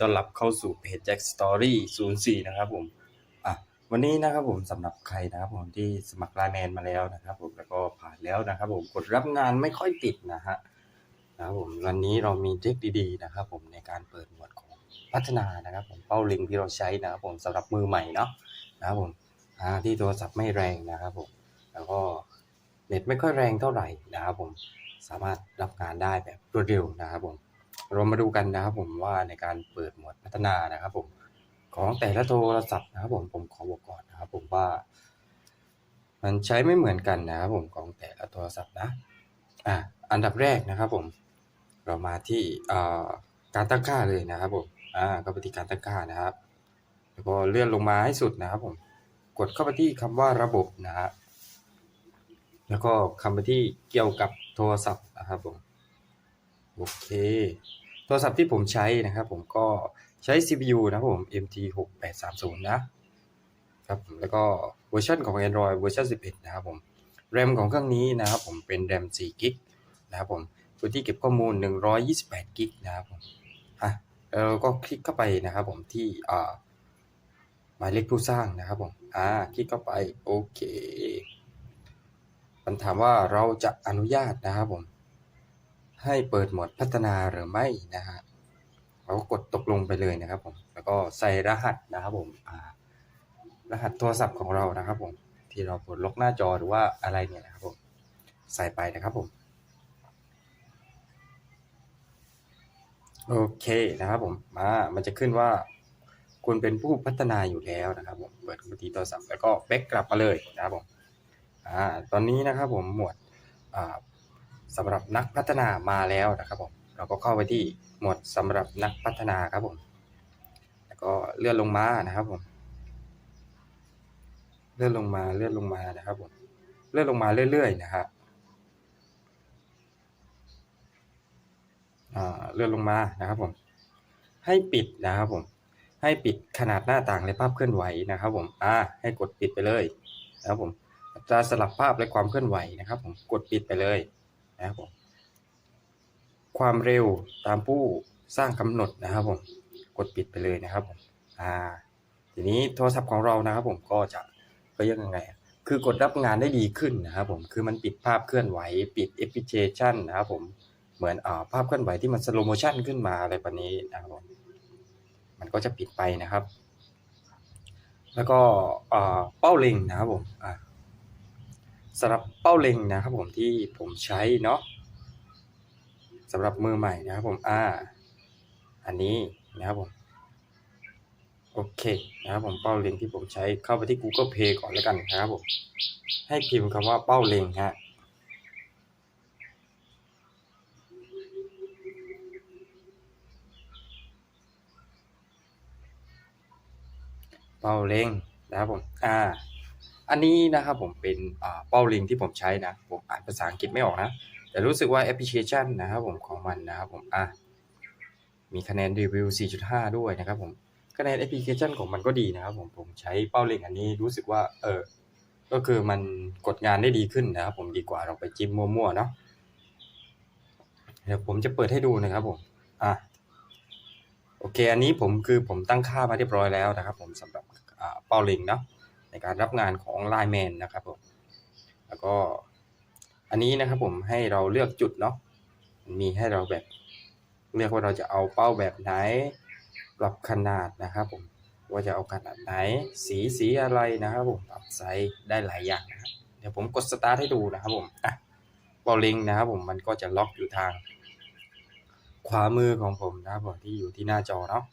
ต้อนรับเข้าสู่เพจ Jack Story 04นะครับผมอะวันนี้นะครับผมสำหรับใครนะครับผมที่สมัครไลน์แมนมาแล้วนะครับ ผมแล้วก็ผ่านแล้วนะครับ ผมกดรับงานไม่ค่อยติดนะฮะนะครับผมวันนี้เรามีเทคดีๆนะครับ ผมในการเปิดหมวดของพัฒนานะครับ ผมเป้าลิงที่เราใช้นะครับผมสำหรับมือใหม่เนาะนะครับผมที่โทรศัพท์ไม่แรงนะครับผมแล้วก็เน็ตไม่ค่อยแรงเท่าไหร่นะครับผมสามารถรับงานได้แบบรวดเร็วนะครับผม เรามาดูกันนะครับผมว่าในการเปิดหมวดพัฒนานะครับผมของแต่ละโทรศัพท์นะครับผมผมขอบอกก่อนนะครับผมว่า มันใช้ไม่เหมือนกันนะครับผมของแต่ละโทรศัพท์นะอะอันดับแรกนะครับผมเรามาที่การตั้งค่าเลยนะครับผมอ่าเข้าไปที่การตั้งค่านะครับแล้วก็เลื่อนลงมาให้สุดนะครับผมกดเข้าไปที่คำว่าระบบนะฮะแล้วก็คำไปที่เกี่ยวกับโทรศัพท์นะครับผม โอเค โทรศัพท์ที่ผมใช้นะครับ ผมก็ใช้ CPU นะผม MT 6 8 3 0 นะครับผมแล้วก็เวอร์ชันของ Android เวอร์ชัน11 นะครับผม RAM ของเครื่องนี้นะครับผมเป็น RAM 4 g b นะครับผมพื้นที่เก็บข้อมูล 128 g b นะครับผมอะแล้วเราก็คลิกเข้าไปนะครับผมที่อ่าหมายเลขผู้สร้างนะครับผม อ่า คลิกเข้าไป โอเค มันถามว่าเราจะอนุญาตนะครับผม ให้เปิดโหมดพัฒนาหรือไม่นะฮะเราก็กดตกลงไปเลยนะครับผมแล้วก็ใส่รหัสนะครับผมรหัสโทรศัพท์ของเรานะครับผมที่เราปลดล็อกหน้าจอหรือว่าอะไรเนี่ยนะครับผมใส่ไปนะครับผมโอเคนะครับผมมามันจะขึ้นว่าคุณเป็นผู้พัฒนาอยู่แล้วนะครับผมเปิดบัญชีโทรศัพท์แล้วก็แบ็กกลับมาเลยนะครับผมอ่าตอนนี้นะครับผมหมวดอ่า สำหรับนักพัฒนามาแล้วนะครับผมเราก็เข้าไปที่หมวดสำหรับนักพัฒนาครับผมแล้วก็เลื่อนลงมานะครับผมเลื่อนลงมาเลื่อนลงมานะครับผมเลื่อนลงมาเรื่อยๆนะฮะอ่าเลื่อนลงมานะครับผมให้ปิดนะครับผมให้ปิดขนาดหน้าต่างและภาพเคลื่อนไหวนะครับผมอ่าให้กดปิดไปเลยนะครับผมจะสลับภาพและความเคลื่อนไหวนะครับ ผมกดปิดไปเลย นะครับผมความเร็วตามผู้สร้างกำหนดนะครับผมกดปิดไปเลยนะครับผมอ่าทีนี้โทรศัพท์ของเรานะครับผมก็จะก็ยังไง คือกดรับงานได้ดีขึ้นนะครับผมคือมันปิดภาพเคลื่อนไหว ปิดแอปพลิเคชันนะครับผมเหมือนอ่าภาพเคลื่อนไหวที่มันสโลโมชันขึ้นมาอะไรแบบนี้นะครับผมมันก็จะปิดไปนะครับ แล้วก็เป้าเล็งนะครับผมอ่า สำหรับเป้าเล็งนะครับผมที่ผมใช้เนาะสำหรับมือใหม่นะครับผมอ่าอันนี้นะครับผมโอเคนะครับผมเป้าเล็งที่ผมใช้เข้าไปที่ Google Play ก่อนแล้วกันนะครับผมให้พิมพ์คำว่าเป้าเล็งฮะเป้าเล็งนะครับผมอ่า อันนี้นะครับผมเป็นเป้าลิงที่ผมใช้นะ ผมอ่านภาษาอังกฤษไม่ออกนะ แต่รู้สึกว่าแอปพลิเคชันนะครับผมของมันนะครับผมอะมีคะแนนรีวิว 4.5 ด้วยนะครับผมคะแนนแอปพลิเคชันของมันก็ดีนะครับผมผมใช้เป้าลิงอันนี้รู้สึกว่าเออก็คือมันกดงานได้ดีขึ้นนะครับผมดีกว่าเราไปจิ้มมั่วๆเนาะเดี๋ยวผมจะเปิดให้ดูนะครับผมอะโอเค อันนี้ผมคือผมตั้งค่ามาเรียบร้อยแล้วนะครับ ผมสำหรับเป้าลิงเนาะ ในการรับงานของ Line Man นะครับผมแล้วก็อันนี้นะครับผมให้เราเลือกจุดเนาะมีให้เราแบบเลือกว่าเราจะเอาเป้าแบบไหนปรับขนาดนะครับผมว่าจะเอาขนาดไหน สีสีอะไรนะครับผมปรับไซส์ได้หลายอย่างนะครับเดี๋ยวผมกดสตาร์ทให้ดูนะครับผมอะเป้าลิงนะครับผมมันก็จะล็อกอยู่ทาง ขวามือของผมนะครับผมที่อยู่ที่หน้าจอเนาะ